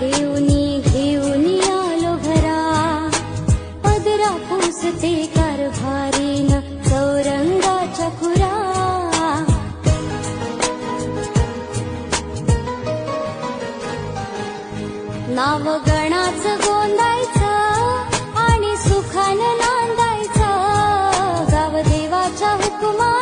घेऊनी घेऊन आलो घरा. पदरा पुसते कारभारीन चौरंगाच्या खुरा. नाव गणाच गोंदायचं आणि सुखान नांदायचं. गाव देवाच्या हुकुमा